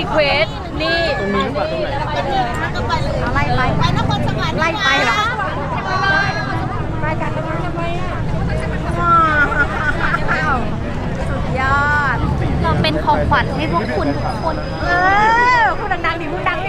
รีเควสนี่ ตรงนี้อเป่าตรงไหนไล่ไปไล่นครสวรรค์ไล่ไปเหรอไปกันทำไมอะสุดยอด เราเป็นของขวัญให้พวกคุณทุกคน เออพูดดังๆดิพวกดัง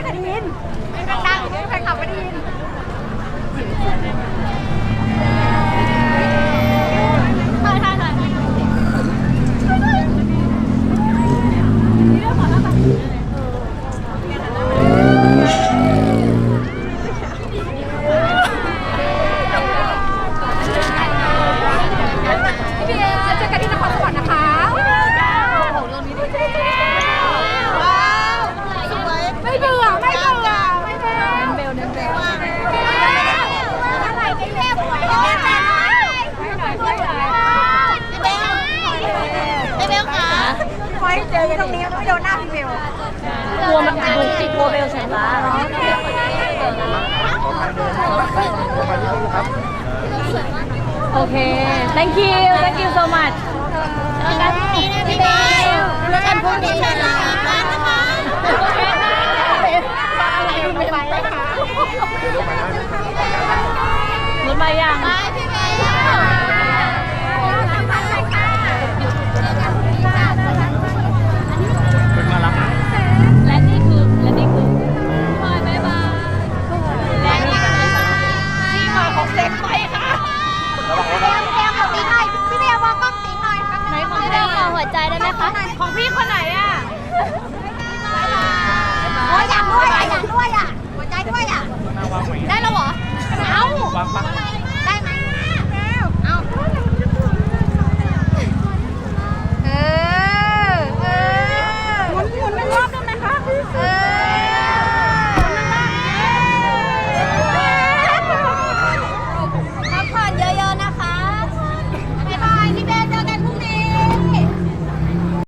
คอยเจอตรงนี้ไม่โดนหน้าพี่เบลกลัวมันบุกติดกลัวเบลใส่ฟ้าโอเค thank you thank you so much เจอกันพรุ่งนี้นะพี่เบลเจอกันพรุ่งนี้เชิญเราอีกร้านนะคะอะไรไม่ไปนะคะรถมายัง ใจได้ไหมคะ ของพี่คนไหนอะโอ้ยอยากด้วยอะอยากด้วยอะหัวใจด้วยอะ ได้แล้วเหรอ